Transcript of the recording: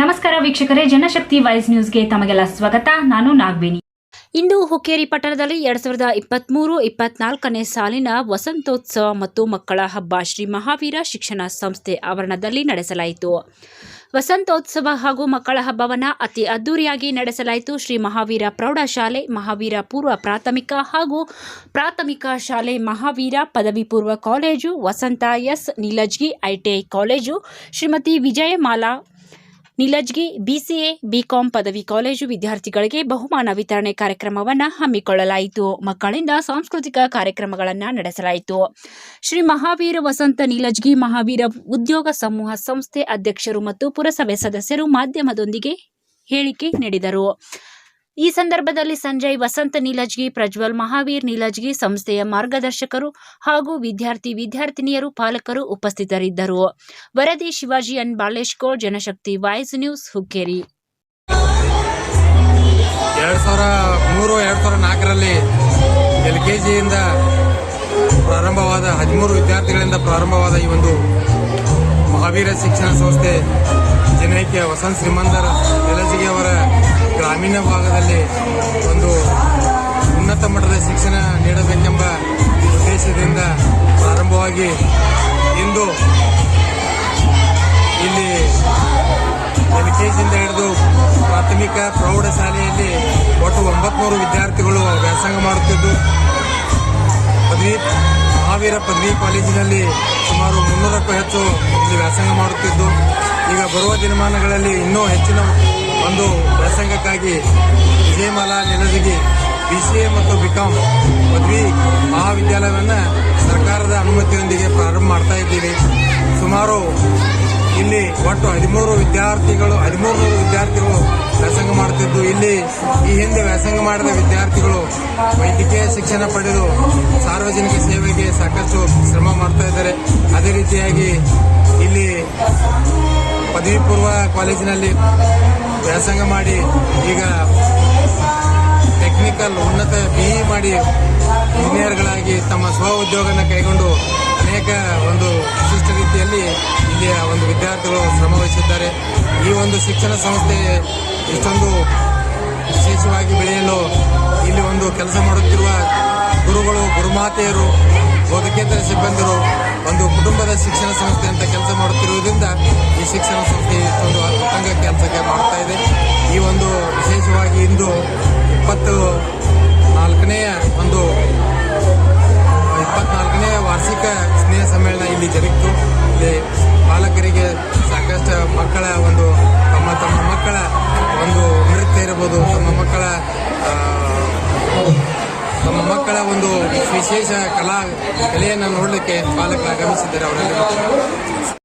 ನಮಸ್ಕಾರ ವೀಕ್ಷಕರೇ, ಜನಶಕ್ತಿ ವೈಸ್ ನ್ಯೂಸ್ಗೆ ತಮಗೆಲ್ಲ ಸ್ವಾಗತ. ನಾನು ನಾಗವೇಣಿ. ಇಂದು ಹುಕ್ಕೇರಿ ಪಟ್ಟಣದಲ್ಲಿ ಎರಡ್ ಸಾವಿರದ ಇಪ್ಪತ್ಮೂರು ಇಪ್ಪತ್ನಾಲ್ಕನೇ ಸಾಲಿನ ವಸಂತೋತ್ಸವ ಮತ್ತು ಮಕ್ಕಳ ಹಬ್ಬ ಶ್ರೀ ಮಹಾವೀರ ಶಿಕ್ಷಣ ಸಂಸ್ಥೆ ಆವರಣದಲ್ಲಿ ನಡೆಸಲಾಯಿತು. ವಸಂತೋತ್ಸವ ಹಾಗೂ ಮಕ್ಕಳ ಹಬ್ಬವನ್ನು ಅತಿ ಅದ್ದೂರಿಯಾಗಿ ನಡೆಸಲಾಯಿತು. ಶ್ರೀ ಮಹಾವೀರ ಪ್ರೌಢಶಾಲೆ, ಮಹಾವೀರ ಪೂರ್ವ ಪ್ರಾಥಮಿಕ ಹಾಗೂ ಪ್ರಾಥಮಿಕ ಶಾಲೆ, ಮಹಾವೀರ ಪದವಿ ಪೂರ್ವ college, Vasant S. Nilajgi ITI college, Shrimati Vijayamala Nilajgi BCA, BCom ಪದವಿ ಕಾಲೇಜು ವಿದ್ಯಾರ್ಥಿಗಳಿಗೆ ಬಹುಮಾನ ವಿತರಣೆ ಕಾರ್ಯಕ್ರಮವನ್ನು ಹಮ್ಮಿಕೊಳ್ಳಲಾಯಿತು. ಮಕ್ಕಳಿಂದ ಸಾಂಸ್ಕೃತಿಕ ಕಾರ್ಯಕ್ರಮಗಳನ್ನು ನಡೆಸಲಾಯಿತು. ಶ್ರೀ ಮಹಾವೀರ ವಸಂತ ನೀಲಜ್ಗಿ ಮಹಾವೀರ ಉದ್ಯೋಗ ಸಮೂಹ ಸಂಸ್ಥೆ ಅಧ್ಯಕ್ಷರು ಮತ್ತು ಪುರಸಭೆ ಸದಸ್ಯರು ಮಾಧ್ಯಮದೊಂದಿಗೆ ಹೇಳಿಕೆ ನೀಡಿದರು. ಈ ಸಂದರ್ಭದಲ್ಲಿ ಸಂಜಯ್ ವಸಂತ ನೀಲಜ್ಗಿ, ಪ್ರಜ್ವಲ್ ಮಹಾವೀರ್ ನೀಲಜ್ಗಿ ಸಂಸ್ಥೆಯ ಮಾರ್ಗದರ್ಶಕರು ಹಾಗೂ ವಿದ್ಯಾರ್ಥಿ ವಿದ್ಯಾರ್ಥಿನಿಯರು ಪಾಲಕರು ಉಪಸ್ಥಿತರಿದ್ದರು. ವರದಿ ಶಿವಾಜಿ ಎನ್. ಬಾಳೇಶ್ಕೋ ಜನಶಕ್ತಿ ವಾಯ್ಸ್ ನ್ಯೂಸ್, ಹುಕ್ಕೇರಿ. ಎರಡು ಸಾವಿರ ಮೂರು ಸಾವಿರ ನಾಲ್ಕರಲ್ಲಿ ಎಲ್ ಕೆ ಜಿಯಿಂದ ಪ್ರಾರಂಭವಾದ ಹದಿಮೂರು ವಿದ್ಯಾರ್ಥಿಗಳಿಂದ ಪ್ರಾರಂಭವಾದ ಈ ಒಂದು ಮಹಾವೀರ ಶಿಕ್ಷಣ ಸಂಸ್ಥೆ, ಜನೈಕ್ಯ ವಸಂತ ಶ್ರೀಮಂತರ ಎಲಜಿಗೆ ಗ್ರಾಮೀಣ ಭಾಗದಲ್ಲಿ ಒಂದು ಉನ್ನತ ಮಟ್ಟದ ಶಿಕ್ಷಣ ನೀಡಬೇಕೆಂಬ ಉದ್ದೇಶದಿಂದ ಪ್ರಾರಂಭವಾಗಿ ಇಂದು ಇಲ್ಲಿ ಎಲ್ ಕೆ ಜಿಯಿಂದ ಹಿಡಿದು ಪ್ರಾಥಮಿಕ ಪ್ರೌಢಶಾಲೆಯಲ್ಲಿ ಒಟ್ಟು ಒಂಬತ್ನೂರು ವಿದ್ಯಾರ್ಥಿಗಳು ವ್ಯಾಸಂಗ ಮಾಡುತ್ತಿದ್ದು, ಪದವಿ ಮಹಾವೀರ ಪದವಿ ಕಾಲೇಜಿನಲ್ಲಿ ಸುಮಾರು ಮುನ್ನೂರಕ್ಕೂ ಹೆಚ್ಚು ಇಲ್ಲಿ ವ್ಯಾಸಂಗ ಮಾಡುತ್ತಿದ್ದು, ಈಗ ಬರುವ ದಿನಮಾನಗಳಲ್ಲಿ ಇನ್ನೂ ಹೆಚ್ಚಿನ ಒಂದು ಪ್ರಸಂಗಕ್ಕಾಗಿ ವಿಜಯಮಾಲಾ ನೆಲದಿಗೆ ಬಿ ಸಿ ಎ ಮತ್ತು ಬಿಕಾಂ ಪದವಿ ಮಹಾವಿದ್ಯಾಲಯವನ್ನು ಸರ್ಕಾರದ ಅನುಮತಿಯೊಂದಿಗೆ ಪ್ರಾರಂಭ ಮಾಡ್ತಾ ಇದ್ದೀವಿ. ಸುಮಾರು ಇಲ್ಲಿ ಒಟ್ಟು ಹದಿಮೂರು ವಿದ್ಯಾರ್ಥಿಗಳು ಹದಿಮೂರು ವಿದ್ಯಾರ್ಥಿಗಳು ವ್ಯಾಸಂಗ ಮಾಡುತ್ತಿದ್ದು, ಇಲ್ಲಿ ಈ ಹಿಂದೆ ವ್ಯಾಸಂಗ ಮಾಡಿದ ವಿದ್ಯಾರ್ಥಿಗಳು ವೈದ್ಯಕೀಯ ಶಿಕ್ಷಣ ಪಡೆದು ಸಾರ್ವಜನಿಕ ಸೇವೆಗೆ ಸಾಕಷ್ಟು ಶ್ರಮ ಮಾಡ್ತಾ ಇದ್ದಾರೆ. ಅದೇ ರೀತಿಯಾಗಿ ಇಲ್ಲಿ ಪದವಿ ಪೂರ್ವ ಕಾಲೇಜಿನಲ್ಲಿ ವ್ಯಾಸಂಗ ಮಾಡಿ ಈಗ ಟೆಕ್ನಿಕಲ್ ಉನ್ನತ ಬಿಇ ಮಾಡಿ ಇಂಜಿನಿಯರ್ಗಳಾಗಿ ತಮ್ಮ ಸ್ವ ಉದ್ಯೋಗನ ಕೈಗೊಂಡು ಅನೇಕ ಒಂದು ವಿಶಿಷ್ಟ ರೀತಿಯಲ್ಲಿ ಇಲ್ಲಿಯ ಒಂದು ವಿದ್ಯಾರ್ಥಿಗಳು ಶ್ರಮವಹಿಸಿದ್ದಾರೆ ಈ ಒಂದು ಶಿಕ್ಷಣ ಸಂಸ್ಥೆ ಇಷ್ಟೊಂದು ವಿಶೇಷವಾಗಿ ಬೆಳೆಯಲು ಇಲ್ಲಿ ಒಂದು ಕೆಲಸ ಮಾಡುತ್ತಿರುವ ಗುರುಗಳು, ಗುರುಮಾತೆಯರು, ಬೋಧಕೇತರ ಸಿಬ್ಬಂದಿರು ಒಂದು ಕುಟುಂಬದ ಶಿಕ್ಷಣ ಸಂಸ್ಥೆ ಅಂತ ಕೆಲಸ ಮಾಡುತ್ತಿರುವುದರಿಂದ ಈ ಶಿಕ್ಷಣ ಸಂಸ್ಥೆ ಒಂದು ಅಂಗ ಕೆಲಸಕ್ಕೆ ಮಾಡ್ತಾ ಇದೆ. ಈ ಒಂದು ವಿಶೇಷವಾಗಿ ಇಂದು ಇಪ್ಪತ್ತು ನಾಲ್ಕನೆಯ ಒಂದು ತಮ್ಮ ಮಕ್ಕಳ ಒಂದು ವಿಶೇಷ ಕಲಾ ಕಲೆಯನ್ನು ನೋಡಲಿಕ್ಕೆ ಪಾಲಕರು ಆಗಮಿಸಿದ್ದಾರೆ ಅವರೆಲ್ಲರೂ